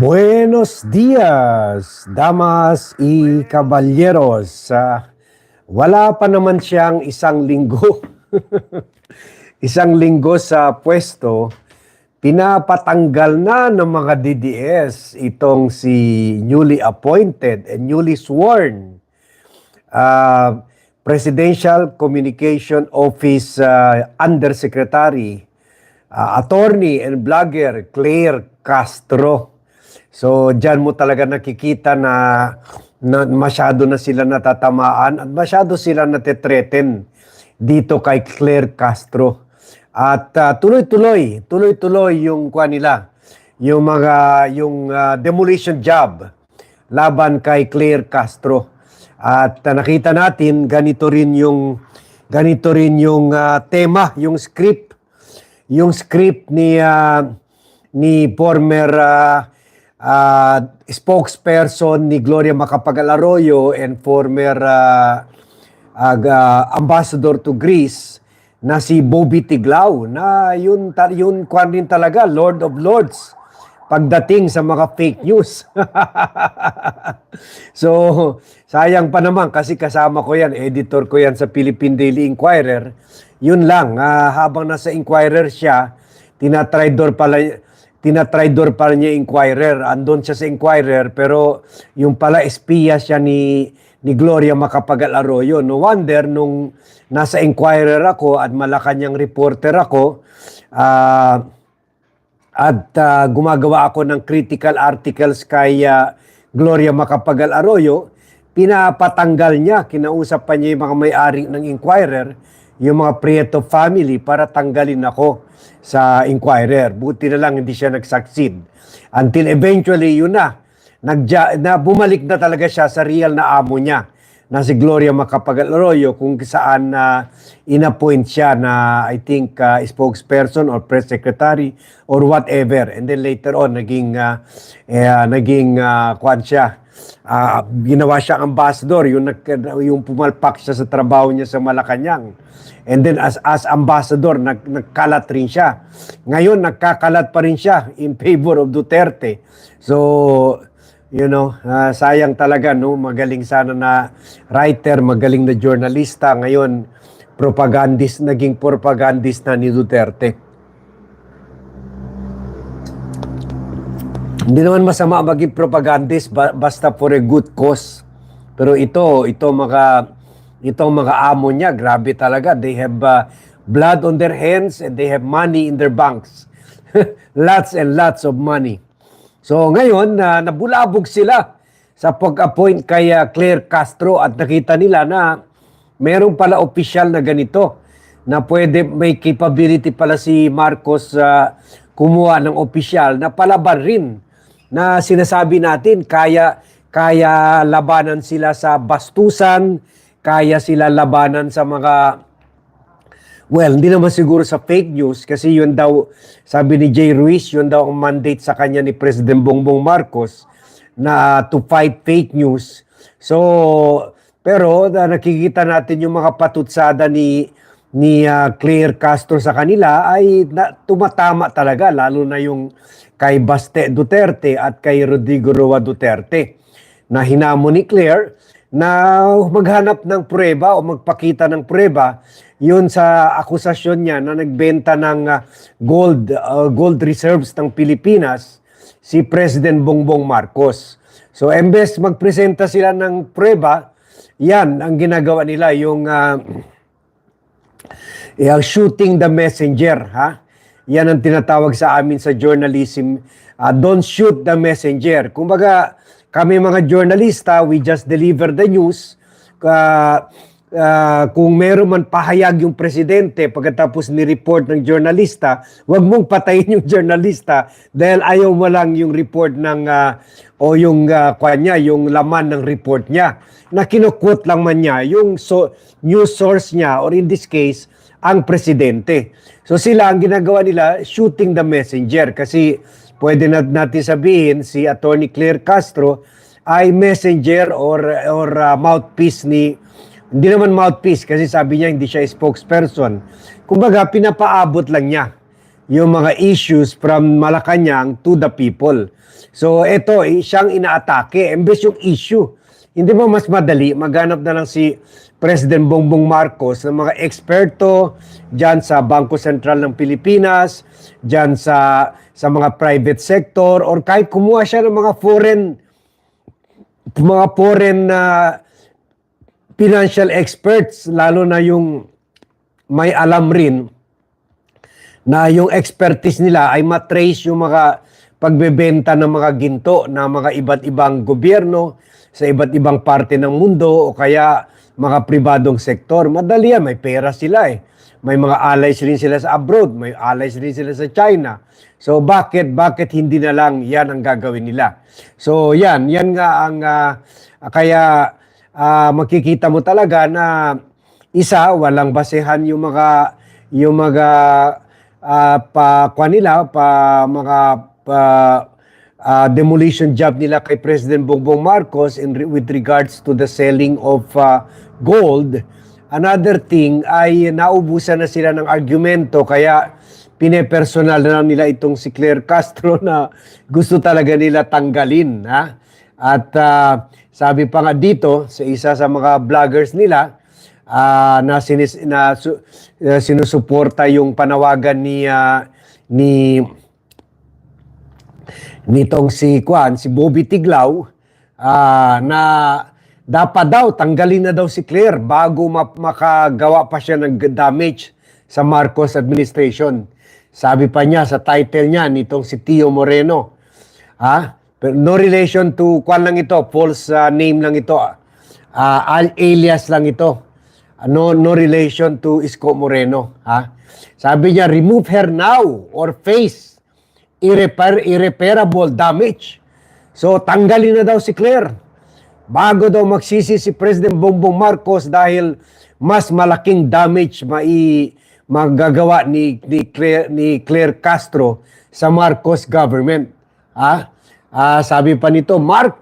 Buenos días, damas y caballeros. Ah, wala pa naman siyang isang linggo. isang linggo sa pwesto, pinapatanggal na ng mga DDS itong si newly appointed and newly sworn ah, Presidential Communication Office ah, Undersecretary, ah, attorney and blogger Claire Castro. So diyan mo talaga nakikita na, na masyado na sila natatamaan at masyado sila natetreten dito kay Claire Castro. At ah, tuloy-tuloy, tuloy-tuloy yung kwa nila, yung mga yung ah, demolition job laban kay Claire Castro. At ah, nakita natin ganito rin yung ganito rin yung ah, tema, yung script, yung script ni ah, ni former ah, ah, spokesperson ni Gloria Macapagal Arroyo and former ag, ah, ambassador to Greece na si Bobby Tiglao na yun ta- yun kwan din talaga Lord of Lords pagdating sa mga fake news. so, sayang pa naman kasi kasama ko yan, editor ko yan sa Philippine Daily Inquirer. Yun lang, ah, habang nasa Inquirer siya, tinatraidor pala tinatraidor pa niya Inquirer. Andon siya sa Inquirer pero yung pala espiya siya ni ni Gloria Macapagal Arroyo. No wonder nung nasa Inquirer ako at Malacanang reporter ako, ah at ah, gumagawa ako ng critical articles kay ah, Gloria Macapagal Arroyo, pinapatanggal niya, kinausap pa niya yung mga may-ari ng Inquirer, yung mga Prieto family para tanggalin ako sa Inquirer. Buti na lang hindi siya nag-succeed. Until eventually, yun na, nagja, na bumalik na talaga siya sa real na amo niya na si Gloria Macapagal Arroyo kung saan na inappoint siya na I think uh, spokesperson or press secretary or whatever and then later on naging uh, eh, naging uh, kwan siya Ah, ginawa siya ambassador yung nag, yung pumalpak siya sa trabaho niya sa Malacanang and then as as ambassador nag, nagkalat rin siya ngayon nagkakalat pa rin siya in favor of Duterte so you know, ah, sayang talaga, no? Magaling sana na writer, magaling na journalista. Ngayon, propagandist, naging propagandist na ni Duterte. Hindi naman masama maging propagandist ba- basta for a good cause. Pero ito, ito mga itong mga amo niya, grabe talaga. They have uh, blood on their hands and they have money in their banks. lots and lots of money. So ngayon, na nabulabog sila sa pag-appoint kay uh, Claire Castro at nakita nila na meron pala opisyal na ganito na pwede may capability pala si Marcos uh, kumuha ng opisyal na palaban rin na sinasabi natin kaya kaya labanan sila sa bastusan, kaya sila labanan sa mga Well, hindi naman siguro sa fake news kasi yun daw, sabi ni Jay Ruiz, yun daw ang mandate sa kanya ni President Bongbong Marcos na to fight fake news. So, pero na, nakikita natin yung mga patutsada ni ni ah, Claire Castro sa kanila ay na, tumatama talaga lalo na yung kay Baste Duterte at kay Rodrigo Roa Duterte na hinamon ni Claire na maghanap ng prueba o magpakita ng prueba yun sa akusasyon niya na nagbenta ng ah, gold ah, gold reserves ng Pilipinas si President Bongbong Marcos. So embes magpresenta sila ng prueba, yan ang ginagawa nila yung ah, yung shooting the messenger, ha? Yan ang tinatawag sa amin sa journalism, ah, don't shoot the messenger. Kumbaga, kami mga journalista, we just deliver the news. Ah, ah, kung meron man pahayag yung presidente pagkatapos ni-report ng journalista, wag mong patayin yung journalista dahil ayaw mo lang yung report ng ah, o yung uh, niya, yung laman ng report niya na kinukwot lang man niya yung so, news source niya or in this case ang presidente. So sila ang ginagawa nila shooting the messenger kasi pwede na natin sabihin si Attorney Claire Castro ay messenger or or uh, mouthpiece ni hindi naman mouthpiece kasi sabi niya hindi siya spokesperson. Kumbaga pinapaabot lang niya yung mga issues from Malacanang to the people. So ito, eh, siyang inaatake, imbes yung issue. Hindi ba mas madali, maghanap na lang si President Bongbong Marcos ng mga eksperto dyan sa Bangko Sentral ng Pilipinas, dyan sa, sa mga private sector, or kahit kumuha siya ng mga foreign mga foreign na financial experts, lalo na yung may alam rin na yung expertise nila ay matrace yung mga pagbebenta ng mga ginto na mga iba't ibang gobyerno sa iba't ibang parte ng mundo o kaya mga pribadong sektor. Madali yan, may pera sila eh. May mga allies rin sila sa abroad, may allies rin sila sa China. So bakit bakit hindi na lang yan ang gagawin nila? So yan, yan nga ang ah, kaya ah, makikita mo talaga na isa walang basehan yung mga yung mga ah, pa nila pa mga pa, ah, demolition job nila kay President Bongbong Marcos in re- with regards to the selling of ah, gold. Another thing ay naubusan na sila ng argumento kaya pinepersonal na nila itong si Claire Castro na gusto talaga nila tanggalin. Ha? At ah, sabi pa nga dito sa isa sa mga vloggers nila ah, na, sinis, na su, na sinusuporta yung panawagan ni ah, ni nitong si Kwan, si Bobby Tiglaw, ah, na dapat daw tanggalin na daw si Claire bago ma- makagawa pa siya ng damage sa Marcos administration. Sabi pa niya sa title niya nitong si Tio Moreno. Ha? Pero no relation to kwan lang ito, false ah, name lang ito. Al- alias lang ito. No no relation to Isko Moreno, ha? Sabi niya remove her now or face irrepair, irreparable damage. So tanggalin na daw si Claire. Bago daw magsisi si President Bongbong Marcos dahil mas malaking damage mai magagawa ni ni Claire, ni Claire Castro sa Marcos government. Ha? Ah, sabi pa nito, Mark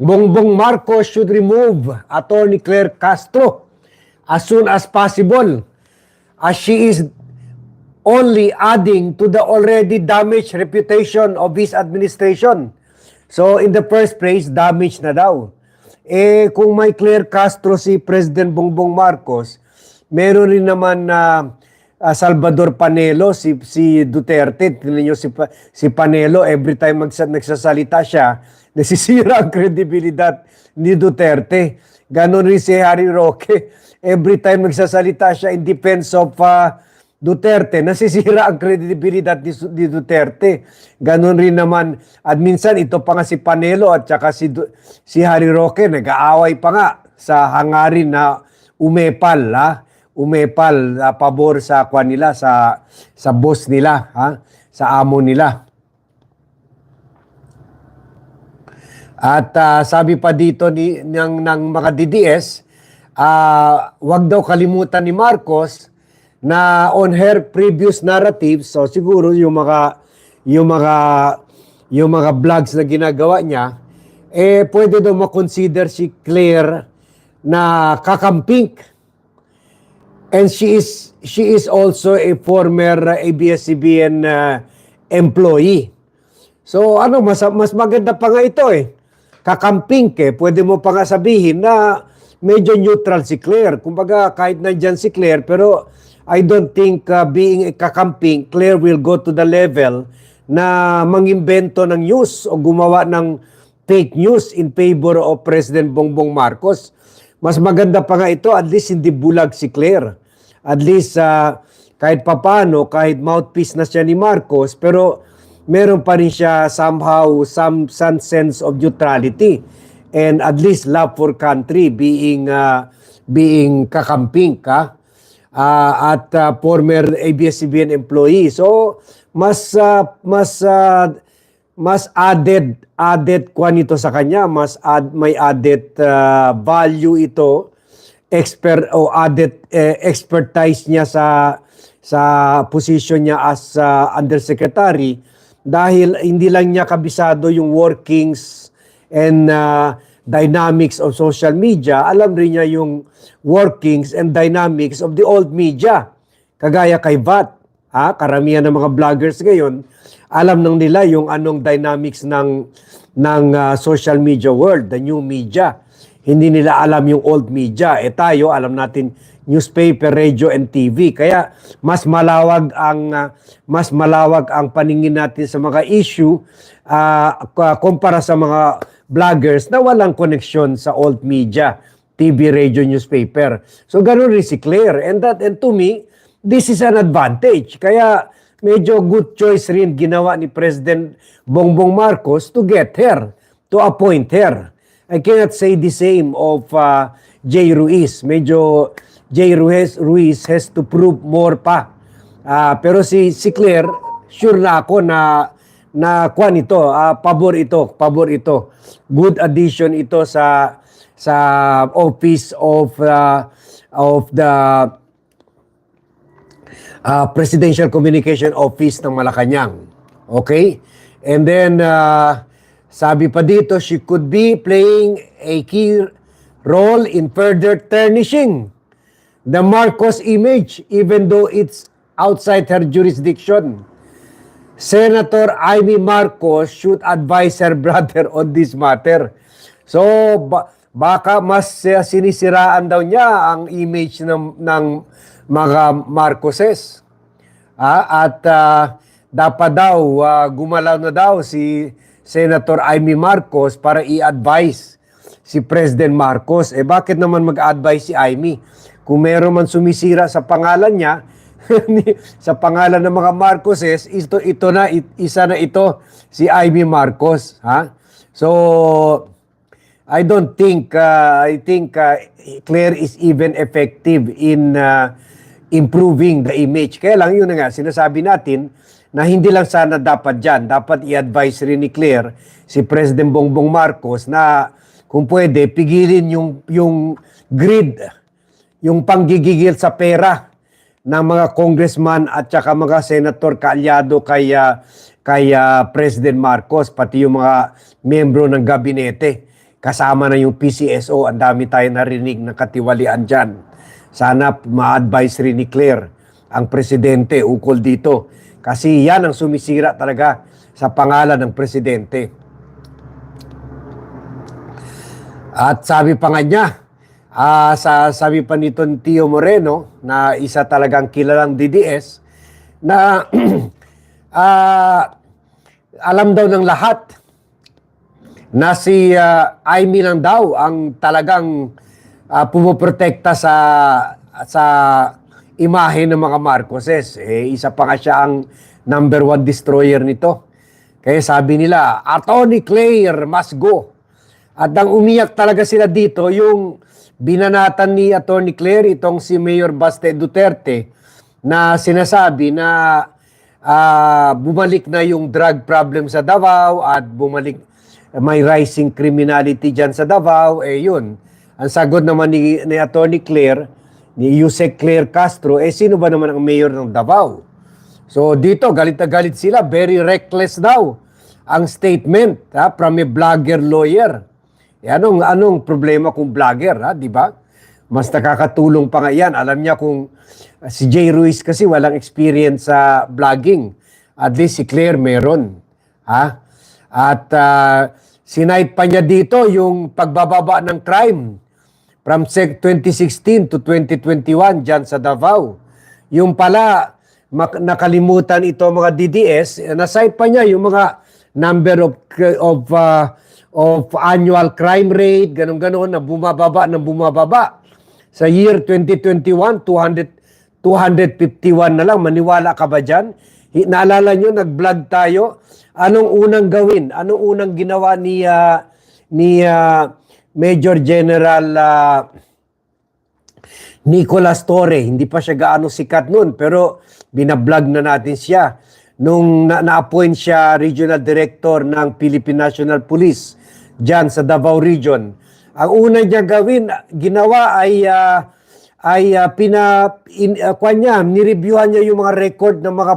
Bongbong Marcos should remove Attorney Claire Castro as soon as possible as she is only adding to the already damaged reputation of his administration. So in the first place, damage na daw. Eh kung may Claire Castro si President Bongbong Marcos, meron rin naman na ah, Salvador Panelo si si Duterte. Tingnan niyo si si Panelo every time magsa, nagsasalita siya, nasisira ang kredibilidad ni Duterte. Ganon rin si Harry Roque. Every time nagsasalita siya in defense of ah, Duterte, nasisira ang kredibilidad ni, Duterte. Ganon rin naman, at minsan ito pa nga si Panelo at saka si, si Harry Roque, nag-aaway pa nga sa hangarin na umepal, ha? umepal na pabor sa kwan nila, sa, sa boss nila, ha? sa amo nila. At ah, sabi pa dito ni ng, ng mga DDS, ah, wag daw kalimutan ni Marcos na on her previous narratives, so siguro yung mga yung mga yung mga vlogs na ginagawa niya, eh pwede daw makonsider si Claire na kakamping. And she is she is also a former ABS-CBN uh, employee. So ano, mas, mas maganda pa nga ito eh. Kakamping ke, pwede mo pa nga sabihin na medyo neutral si Claire. Kumbaga kahit nandyan si Claire, pero I don't think uh, being a kakamping, Claire will go to the level na mangimbento ng news o gumawa ng fake news in favor of President Bongbong Marcos. Mas maganda pa nga ito, at least hindi bulag si Claire. At least uh, kahit papano, kahit mouthpiece na siya ni Marcos, pero meron pa rin siya somehow some, some sense of neutrality and at least love for country being uh, being kakamping ka Ah, at uh, former ABS-CBN employee. So mas uh, mas uh, mas added added kwan ito sa kanya, mas add, may added uh, value ito. Expert o added eh, expertise niya sa sa position niya as uh, undersecretary. Dahil hindi lang niya kabisado yung workings and uh, dynamics of social media, alam rin niya yung workings and dynamics of the old media. Kagaya kay VAT. ha, karamihan ng mga vloggers ngayon, alam nang nila yung anong dynamics ng ng ah, social media world, the new media. Hindi nila alam yung old media. Eh tayo, alam natin newspaper, radio, and TV. Kaya mas malawag ang ah, mas malawag ang paningin natin sa mga issue k- kumpara sa mga vloggers na walang koneksyon sa old media, TV, radio, newspaper. So ganun rin si Claire. And that and to me, this is an advantage. Kaya medyo good choice rin ginawa ni President Bongbong Marcos to get her, to appoint her. I cannot say the same of uh, Jay Ruiz. Medyo Jay Ruiz, Ruiz has to prove more pa. Ah, pero si si Claire, sure na ako na na kwan ito, ah, pabor ito, pabor ito. Good addition ito sa sa office of uh, of the uh, Presidential Communication Office ng Malacanang. Okay? And then, uh, sabi pa dito, she could be playing a key role in further tarnishing the Marcos image even though it's outside her jurisdiction. Senator Amy Marcos should advise her brother on this matter. So, ba- baka mas uh, sinisiraan daw niya ang image ng, ng mga Marcoses. Ah, at ah, dapat daw ah, gumalaw na daw si Senator Amy Marcos para i-advise si President Marcos. Eh bakit naman mag-advise si Amy? Kung meron man sumisira sa pangalan niya, ni- sa pangalan ng mga Marcoses, ito, ito na, isa na ito, si Amy Marcos. Ha? So, I don't think, uh, I think uh, Claire is even effective in uh, improving the image. Kaya lang, yun na nga, sinasabi natin na hindi lang sana dapat dyan. Dapat i-advise rin ni Claire si President Bongbong Marcos na kung pwede, pigilin yung, yung grid, yung panggigigil sa pera ng mga congressman at saka mga senator kaalyado kay, ah, kay ah, President Marcos, pati yung mga membro ng gabinete. Kasama na yung PCSO, ang dami tayo narinig ng katiwalian dyan. Sana ma-advise rin ni Claire ang presidente ukol dito. Kasi yan ang sumisira talaga sa pangalan ng presidente. At sabi pa nga niya, ah, sa, sabi pa nito ni Tio Moreno, na isa talagang kilalang DDS, na ah, alam daw ng lahat na si ah, Amy lang daw ang talagang uh, pumoprotekta sa sa imahe ng mga Marcoses. Eh, isa pa nga siya ang number one destroyer nito. Kaya sabi nila, Attorney Claire must go. At ang umiyak talaga sila dito, yung binanatan ni Attorney Claire, itong si Mayor Baste Duterte, na sinasabi na ah, bumalik na yung drug problem sa Davao at bumalik may rising criminality dyan sa Davao, eh yun. Ang sagot naman ni, ni Attorney Claire, ni Yusek Claire Castro, eh sino ba naman ang mayor ng Davao? So dito, galit na galit sila, very reckless daw ang statement ha, from a blogger lawyer. Eh, anong, anong problema kung vlogger, ha, di ba? Mas nakakatulong pa nga yan. Alam niya kung uh, si Jay Ruiz kasi walang experience sa vlogging. At least si Claire meron. Ha? At uh, sinight pa niya dito yung pagbababa ng crime from sec- 2016 to 2021 dyan sa Davao. Yung pala, nakalimutan ito mga DDS, eh, na-cite pa niya yung mga number of of uh, of annual crime rate, ganun ganon na bumababa na bumababa. Sa year 2021, 200 251 na lang. Maniwala ka ba dyan? Naalala nyo, nag-vlog tayo. Anong unang gawin? Anong unang ginawa ni ah, ni ah, Major General ah, Nicolas Torre. Hindi pa siya gaano sikat noon, pero binablog na natin siya. Nung na- na-appoint siya regional director ng Philippine National Police dyan sa Davao Region. Ang una niya gawin, ginawa ay ah, ay ah, pina in, uh, niya, nireviewhan niya yung mga record ng mga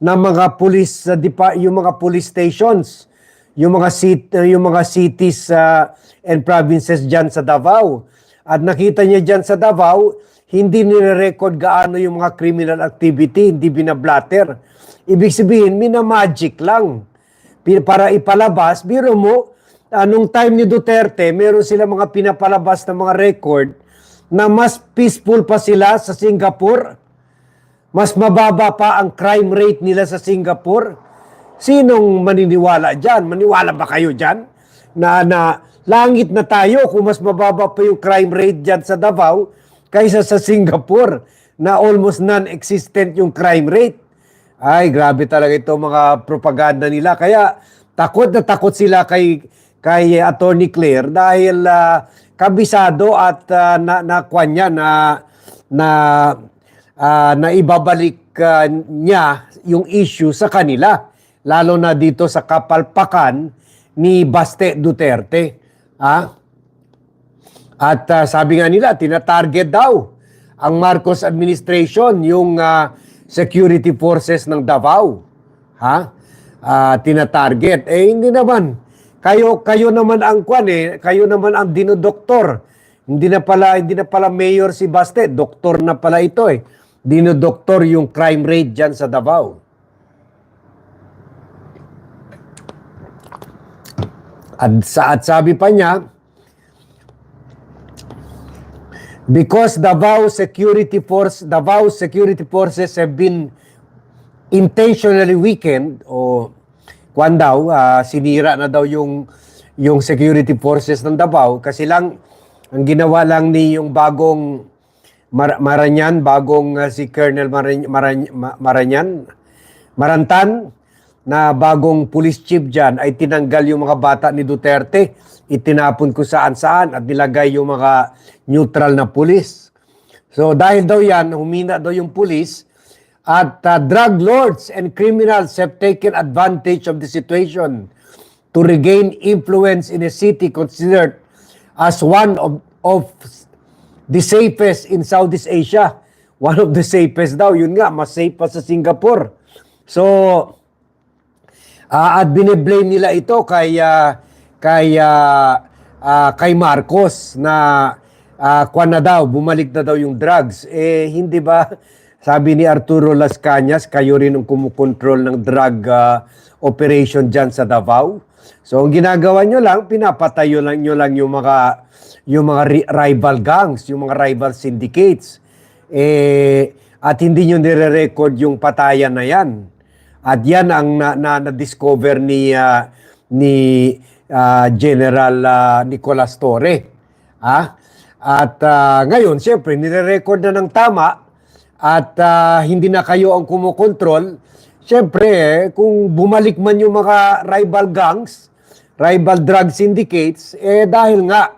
ng mga police sa depa- yung mga police stations yung mga sit yung mga cities ah, and provinces diyan sa Davao. At nakita niya diyan sa Davao, hindi nire-record gaano yung mga criminal activity, hindi binablatter. Ibig sabihin, minamagic lang. Para ipalabas, biro mo, anong time ni Duterte, meron sila mga pinapalabas na mga record na mas peaceful pa sila sa Singapore. Mas mababa pa ang crime rate nila sa Singapore. Sinong maniniwala dyan? Maniwala ba kayo dyan? Na, na langit na tayo kung mas mababa pa yung crime rate dyan sa Davao kaysa sa Singapore na almost non-existent yung crime rate. Ay, grabe talaga ito mga propaganda nila. Kaya takot na takot sila kay kay Attorney Claire dahil ah, kabisado at uh, na, na kwan niya na na ah, na ibabalik ah, niya yung issue sa kanila lalo na dito sa kapalpakan ni Baste Duterte. Ah? At ah, sabi nga nila, tinatarget daw ang Marcos administration yung ah, security forces ng Davao. Ha? Ah, tinatarget. Eh hindi naman. Kayo kayo naman ang kwan eh, kayo naman ang dinodoktor. Hindi na pala hindi na pala mayor si Baste, doktor na pala ito eh. Dinodoktor yung crime rate diyan sa Davao. At, sa, at sabi pa niya, because Davao Security Force, Davao Security Forces have been intentionally weakened o kwan daw, ah, sinira na daw yung yung security forces ng Davao kasi lang ang ginawa lang ni yung bagong Mar- Maranyan, bagong ah, si Colonel Maran- Maran- Ma- Maranyan, Marantan, na bagong police chief dyan ay tinanggal yung mga bata ni Duterte, itinapon ko saan saan at nilagay yung mga neutral na pulis. So dahil daw yan, humina daw yung pulis at uh, drug lords and criminals have taken advantage of the situation to regain influence in a city considered as one of, of the safest in Southeast Asia. One of the safest daw, yun nga, mas safe pa sa Singapore. So, Ah, at bine-blame nila ito kay ah, kay ah, ah, kay Marcos na uh, kwan na daw, bumalik na daw yung drugs. Eh hindi ba sabi ni Arturo Las Cañas, kayo rin ang kumukontrol ng drug ah, operation diyan sa Davao. So ang ginagawa nyo lang, pinapatayo lang nyo lang yung mga yung mga ri- rival gangs, yung mga rival syndicates. Eh at hindi nyo nire-record yung patayan na yan. At yan ang na, na, na-discover ni ah, ni ah, General ah, Nicolas Torre. Ah? At ah, ngayon, siyempre, nire-record na ng tama at ah, hindi na kayo ang kumukontrol. Siyempre, eh, kung bumalik man yung mga rival gangs, rival drug syndicates, eh dahil nga,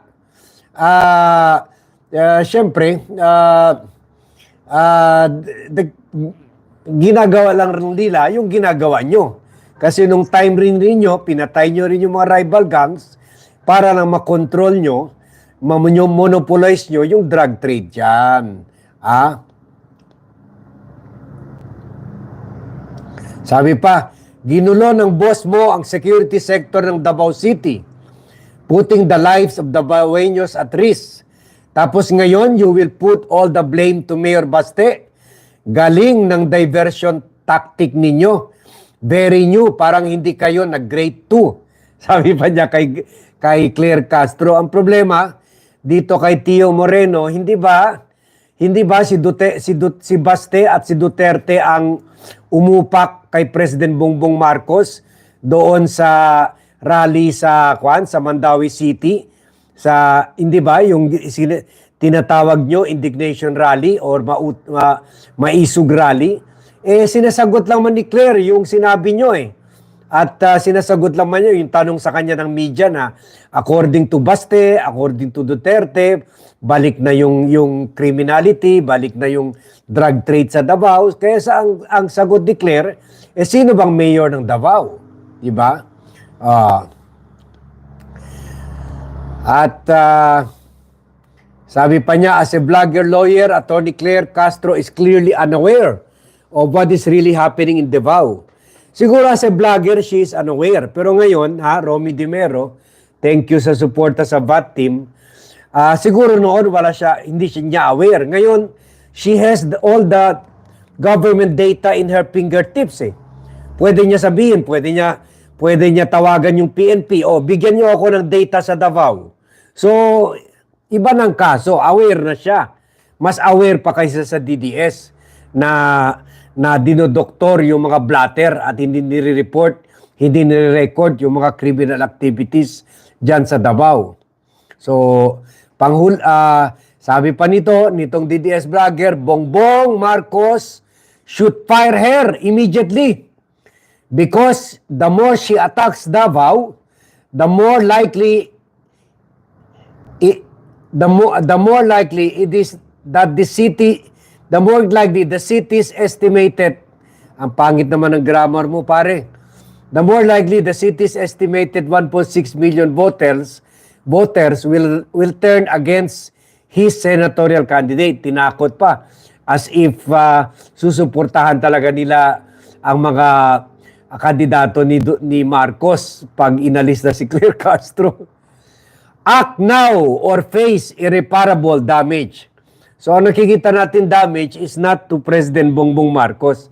ah, ah, siyempre, ah, ah, d- ginagawa lang nila yung ginagawa nyo. Kasi nung time rin ninyo, pinatay nyo rin yung mga rival gangs para lang makontrol nyo, mamonyo monopolize nyo yung drug trade dyan. Ah? Sabi pa, ginulo ng boss mo ang security sector ng Davao City, putting the lives of Davaoeños at risk. Tapos ngayon, you will put all the blame to Mayor Baste. Galing ng diversion tactic ninyo. Very new, parang hindi kayo nag-grade 2. Sabi pa niya kay, kay Claire Castro. Ang problema, dito kay Tio Moreno, hindi ba hindi ba si Dute, si, Du- si Baste at si Duterte ang umupak kay President Bongbong Marcos doon sa rally sa Kwan sa Mandawi City? Sa hindi ba yung sila- tinatawag nyo indignation rally or maut, ma, maisug rally? Eh sinasagot lang man ni Claire yung sinabi nyo eh at ah, sinasagot lang man niya yung tanong sa kanya ng media na according to Baste, according to Duterte, balik na yung yung criminality, balik na yung drug trade sa Davao. Kaya sa ang, ang sagot ni Claire, eh sino bang mayor ng Davao? 'Di ba? Ah. at ah, sabi pa niya, as a vlogger lawyer, Attorney Claire Castro is clearly unaware of what is really happening in Davao. Siguro as a vlogger, she is unaware. Pero ngayon, ha, Romy Dimero, thank you sa suporta sa VAT team. Ah, siguro noon wala siya, hindi siya niya aware. Ngayon, she has the, all the government data in her fingertips eh. Pwede niya sabihin, pwede niya pwede niya tawagan yung PNP o bigyan niyo ako ng data sa Davao. So, iba ng kaso, aware na siya. Mas aware pa kaysa sa DDS na na dinodoktor yung mga blatter at hindi nire-report, hindi nire-record yung mga criminal activities diyan sa Davao. So, panghul ah, sabi pa nito nitong DDS vlogger, Bongbong Marcos should fire her immediately because the more she attacks Davao, the more likely i- the more the more likely it is that the city the more likely the city's estimated. Ang pangit naman ng grammar mo pare. The more likely the city's estimated 1.6 million voters voters will will turn against his senatorial candidate. Tinakot pa. As if uh, susuportahan talaga nila ang mga kandidato ni ni Marcos pag inalis na si Claire Castro. Act now or face irreparable damage. So ang nakikita natin damage is not to President Bongbong Marcos.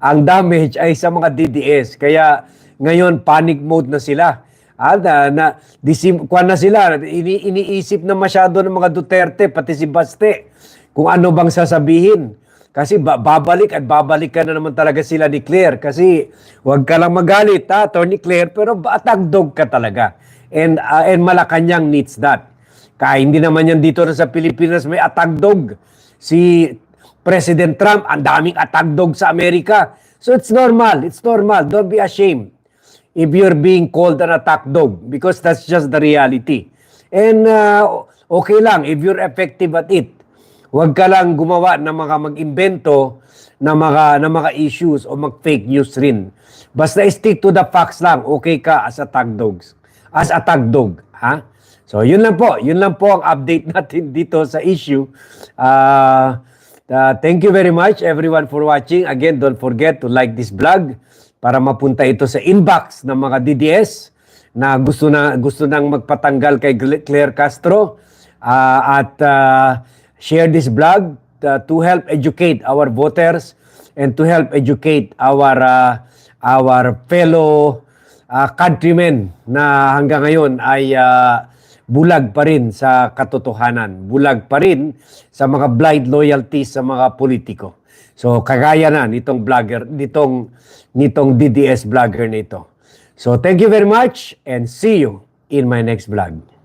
Ang damage ay sa mga DDS. Kaya ngayon panic mode na sila. Ah, na, disim, kuwan na sila, ini, iniisip na masyado ng mga Duterte, pati si Baste, kung ano bang sasabihin. Kasi ba- babalik at babalik ka na naman talaga sila ni Claire. Kasi huwag ka lang magalit, ha, Tony Claire, pero attack dog ka talaga. And, uh, and Malacanang needs that. Kaya hindi naman yan dito na sa Pilipinas may attack dog. Si President Trump, ang daming attack dog sa Amerika. So it's normal. It's normal. Don't be ashamed if you're being called an attack dog because that's just the reality. And uh, okay lang if you're effective at it. Huwag ka lang gumawa ng mga mag-imbento na mga na mga issues o mag-fake news rin. Basta stick to the facts lang, okay ka as attack dogs. As attack dog, ha? So, yun lang po. Yun lang po ang update natin dito sa issue. Uh, uh, thank you very much everyone for watching. Again, don't forget to like this vlog para mapunta ito sa inbox ng mga DDS na gusto na gusto nang magpatanggal kay Claire Castro Ah, at ah, share this vlog uh, to help educate our voters and to help educate our ah, our fellow ah, countrymen na hanggang ngayon ay ah, bulag pa rin sa katotohanan, bulag pa rin sa mga blind loyalties sa mga politiko. So kagaya na nitong vlogger, nitong nitong DDS vlogger nito. So thank you very much and see you in my next vlog.